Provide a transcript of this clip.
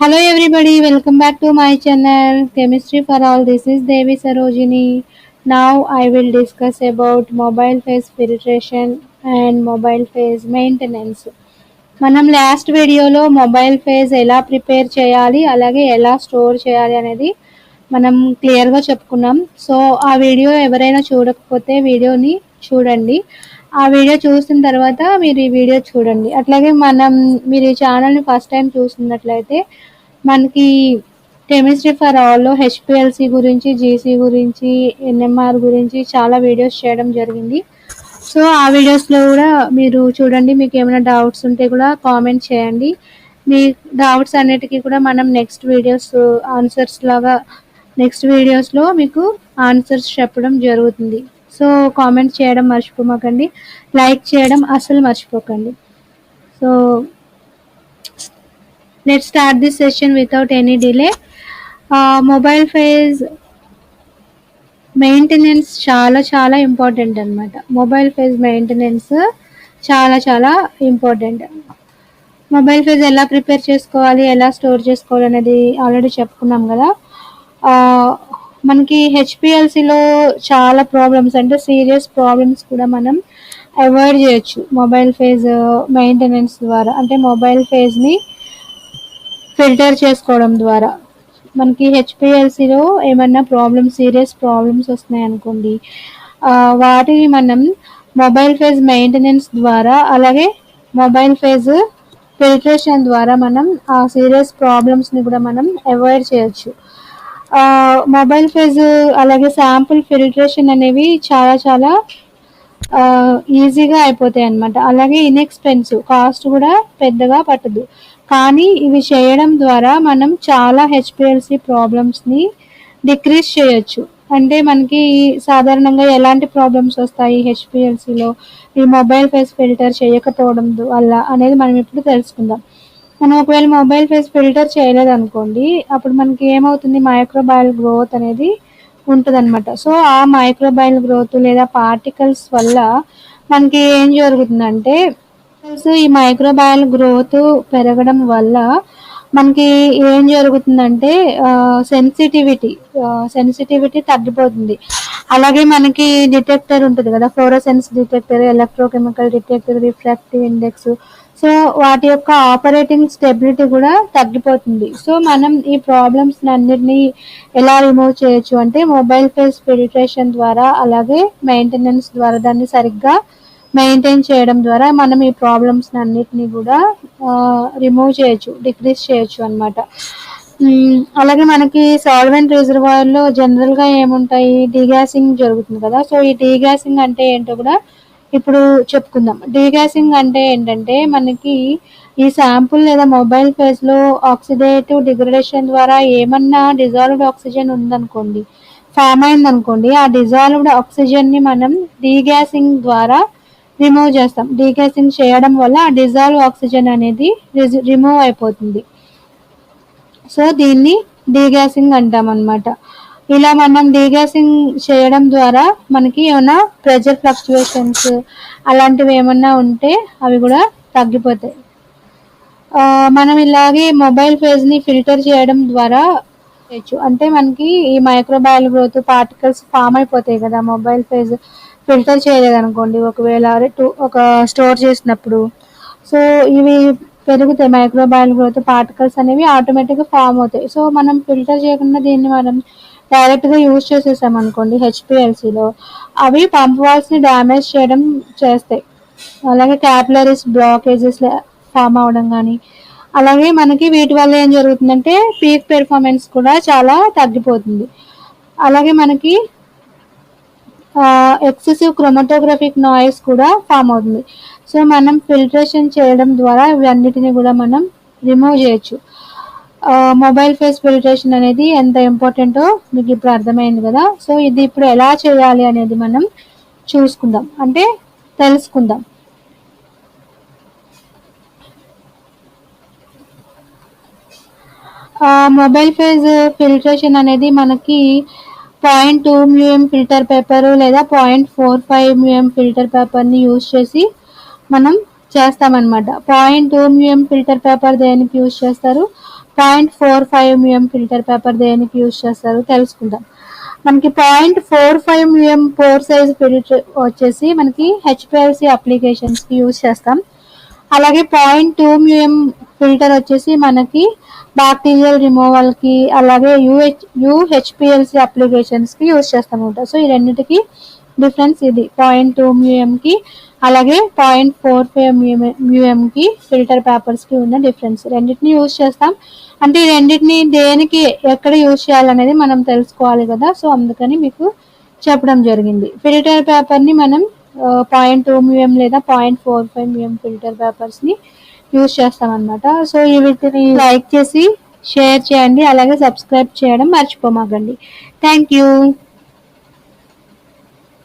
Hello everybody welcome back to my channel chemistry for all this is Devi Sarojini now I will discuss about mobile phase filtration and mobile phase maintenance మనం last వీడియోలో mobile phase ఎలా prepare చేయాలి అలాగే ఎలా store చేయాలి అనేది మనం క్లియర్గా చెప్పుకున్నాం. సో ఆ వీడియో ఎవరైనా చూడకపోతే వీడియోని చూడండి. ఆ వీడియో చూసిన తర్వాత మీరు ఈ వీడియో చూడండి. అట్లాగే మనం మీరు ఈ ఛానల్ని ఫస్ట్ టైం చూస్తున్నట్లయితే మనకి కెమిస్ట్రీ ఫర్ ఆల్లో హెచ్పిఎల్సి గురించి జీసీ గురించి ఎన్ఎంఆర్ గురించి చాలా వీడియోస్ చేయడం జరిగింది. సో ఆ వీడియోస్లో కూడా మీరు చూడండి మీకు ఏమైనా డౌట్స్ ఉంటే కూడా కామెంట్ చేయండి. మీ డౌట్స్ అన్నిటికీ కూడా మనం నెక్స్ట్ వీడియోస్ ఆన్సర్స్ లాగా నెక్స్ట్ వీడియోస్లో మీకు ఆన్సర్స్ చెప్పడం జరుగుతుంది. సో కామెంట్ చేయడం మర్చిపోమాకండి. లైక్ చేయడం అసలు మర్చిపోకండి. So let start this session without any delay mobile phase maintenance చాలా చాలా ఇంపార్టెంట్ అనమాట మొబైల్ ఫేజ్ మెయింటెనెన్స్ చాలా చాలా ఇంపార్టెంట్ మొబైల్ ఫేజ్ ఎలా ప్రిపేర్ చేసుకోవాలి ఎలా స్టోర్ చేసుకోవాలి అనేది ఆల్రెడీ చెప్పుకున్నాం కదా. మనకి హెచ్పిఎల్సిలో చాలా ప్రాబ్లమ్స్ అంటే సీరియస్ ప్రాబ్లమ్స్ కూడా మనం అవాయిడ్ చేయొచ్చు. మొబైల్ ఫేజ్ మెయింటెనెన్స్ ద్వారా అంటే మొబైల్ ఫేజ్ని ఫిల్టర్ చేసుకోవడం ద్వారా. మనకి హెచ్పిఎల్సిలో ఏమన్నా ప్రాబ్లమ్స్ సీరియస్ ప్రాబ్లమ్స్ వస్తున్నాయి అనుకోండి వాటిని మనం మొబైల్ ఫేజ్ మెయింటెనెన్స్ ద్వారా అలాగే మొబైల్ ఫేజ్ ఫిల్ట్రేషన్ ద్వారా మనం ఆ సీరియస్ ప్రాబ్లమ్స్ని కూడా మనం అవాయిడ్ చేయొచ్చు. మొబైల్ ఫేజ్ అలాగే శాంపుల్ ఫిల్టరేషన్ అనేవి చాలా చాలా ఈజీగా అయిపోతాయి అన్నమాట. అలాగే ఇన్ఎక్స్పెన్సివ్ కాస్ట్ కూడా పెద్దగా పట్టదు. కానీ ఇవి చేయడం ద్వారా మనం చాలా హెచ్పిఎల్సి ప్రాబ్లమ్స్ని డిక్రీజ్ చేయొచ్చు. అంటే మనకి సాధారణంగా ఎలాంటి ప్రాబ్లమ్స్ వస్తాయి హెచ్పిఎల్సిలో? ఈ మొబైల్ ఫేస్ ఫిల్టర్ చేయకపోవడం వల్ల అనేది మనం ఇప్పుడు తెలుసుకుందాం. మనం ఒకవేళ మొబైల్ ఫేస్ ఫిల్టర్ చేయలేదు అనుకోండి అప్పుడు మనకి ఏమవుతుంది? మైక్రోబయల్ గ్రోత్ అనేది ఉంటుందన్నమాట. సో ఆ మైక్రోబయల్ గ్రోత్ లేదా పార్టికల్స్ వల్ల మనకి ఏం జరుగుతుందంటే సో ఈ మైక్రోబయల్ గ్రోత్ పెరగడం వల్ల మనకి ఏం జరుగుతుందంటే సెన్సిటివిటీ సెన్సిటివిటీ తగ్గిపోతుంది. అలాగే మనకి డిటెక్టర్ ఉంటుంది కదా fluorescence detector electrochemical detector refractive index so వాటి యొక్క ఆపరేటింగ్ స్టెబిలిటీ కూడా తగ్గిపోతుంది. సో మనం ఈ ప్రాబ్లమ్స్ అన్నిటినీ ఎలా రిమూవ్ చేయొచ్చు అంటే మొబైల్ ఫేస్ ఫిల్ట్రేషన్ ద్వారా అలాగే మెయింటెనెన్స్ ద్వారా దాన్ని సరిగ్గా మెయింటైన్ చేయడం ద్వారా మనం ఈ ప్రాబ్లమ్స్ అన్నిటినీ కూడా రిమూవ్ చేయొచ్చు డిక్రీజ్ చేయొచ్చు అనమాట అలాగే మనకి సాల్వెంట్ రిజర్వాయర్లో జనరల్గా ఏముంటాయి? డీగ్యాసింగ్ జరుగుతుంది కదా. సో ఈ డీగ్యాసింగ్ అంటే ఏంటో కూడా ఇప్పుడు చెప్పుకుందాం. డీగ్యాసింగ్ అంటే ఏంటంటే మనకి ఈ శాంపుల్ లేదా మొబైల్ ఫేజ్లో ఆక్సిడేటివ్ డిగ్రేడేషన్ ద్వారా ఏమన్నా డిజాల్వ్డ్ ఆక్సిజన్ ఉందనుకోండి ఫామ్ అయిందనుకోండి ఆ డిజాల్వ్డ్ ఆక్సిజన్ని మనం డీగ్యాసింగ్ ద్వారా రిమూవ్ చేస్తాం. డీగ్యాసింగ్ చేయడం వల్ల ఆ డిజాల్వ్ ఆక్సిజన్ అనేది రిమూవ్ అయిపోతుంది. సో దీన్ని డీగ్యాసింగ్ అంటాం అనమాట ఇలా మనం డీగ్యాసింగ్ చేయడం ద్వారా మనకి ఏమైనా ప్రెజర్ ఫ్లక్చువేషన్స్ అలాంటివి ఏమన్నా ఉంటే అవి కూడా తగ్గిపోతాయి. మనం ఇలాగే మొబైల్ ఫేజ్ని ఫిల్టర్ చేయడం ద్వారా చేయొచ్చు. అంటే మనకి ఈ మైక్రోబయల్ గ్రోత్ పార్టికల్స్ ఫామ్ అయిపోతాయి కదా మొబైల్ ఫేజ్ ఫిల్టర్ చేయలేదనుకోండి ఒకవేళ టూ ఒక స్టోర్ చేసినప్పుడు. సో ఇవి పెరుగుతాయి మైక్రోబయల్ గ్రోత్ పార్టికల్స్ అనేవి ఆటోమేటిక్గా ఫామ్ అవుతాయి. సో మనం ఫిల్టర్ చేయకుండా దీన్ని మనం డైరెక్ట్గా యూజ్ చేసేసాం అనుకోండి హెచ్పిఎల్సిలో అవి పంప్ వాల్స్ని డ్యామేజ్ చేయడం చేస్తాయి. అలాగే క్యాపిలరీస్ బ్లాకేజెస్ ఫామ్ అవడం కానీ అలాగే మనకి వీటి వల్ల ఏం జరుగుతుందంటే పీక్ పెర్ఫార్మెన్స్ కూడా చాలా తగ్గిపోతుంది. అలాగే మనకి ఎక్సెసివ్ క్రోమటోగ్రఫిక్ నాయిస్ కూడా ఫామ్ అవుతుంది. సో మనం ఫిల్టరేషన్ చేయడం ద్వారా ఇవన్నిటిని కూడా మనం రిమూవ్ చేయొచ్చు. మొబైల్ ఫేస్ ఫిల్టరేషన్ అనేది ఎంత ఇంపార్టెంటో మీకు ఇప్పుడు అర్థమైంది కదా? సో ఇది ఇప్పుడు ఎలా చేయాలి అనేది మనం చూసుకుందాం. అంటే తెలుసుకుందాం. మొబైల్ ఫేజ్ ఫిల్టరేషన్ అనేది మనకి point two mu m filter paper లేదా point four five mu m filter పేపర్ని యూజ్ చేసి మనం చేస్తామన్నమాట. Point two mu m filter paper దేనికి యూజ్ చేస్తారు? Point four five mu m filter paper దేనికి యూజ్ చేస్తారు? తెలుసుకుందాం. మనకి point four five mu m pore size filter వచ్చేసి మనకి హెచ్పిఎల్సి అప్లికేషన్స్కి యూజ్ చేస్తాం. అలాగే పాయింట్ టూ మ్యూఎం ఫిల్టర్ వచ్చేసి మనకి బ్యాక్టీరియల్ రిమూవల్కి అలాగే యూహెచ్ యూహెచ్పిఎల్సి అప్లికేషన్స్కి యూజ్ చేస్తామన్నమాట సో ఈ రెండింటికి డిఫరెన్స్ ఇది. పాయింట్ టూ మ్యూఎంకి అలాగే పాయింట్ ఫోర్ ఫైవ్ మ్యూఎంకి ఫిల్టర్ పేపర్స్కి ఉన్న డిఫరెన్స్ రెండింటిని యూజ్ చేస్తాం. అంటే ఈ రెండింటిని దేనికి ఎక్కడ యూజ్ చేయాలనేది మనం తెలుసుకోవాలి కదా. సో అందుకని మీకు చెప్పడం జరిగింది. ఫిల్టర్ పేపర్ని మనం పాయింట్ టూ మ్యూఎం లేదా point four five mu m filter పేపర్స్ని use చేస్తాం అనమాట సో ఈ వీటిని లైక్ చేసి షేర్ చేయండి అలాగే సబ్స్క్రైబ్ చేయడం మర్చిపోమాకండి. Thank you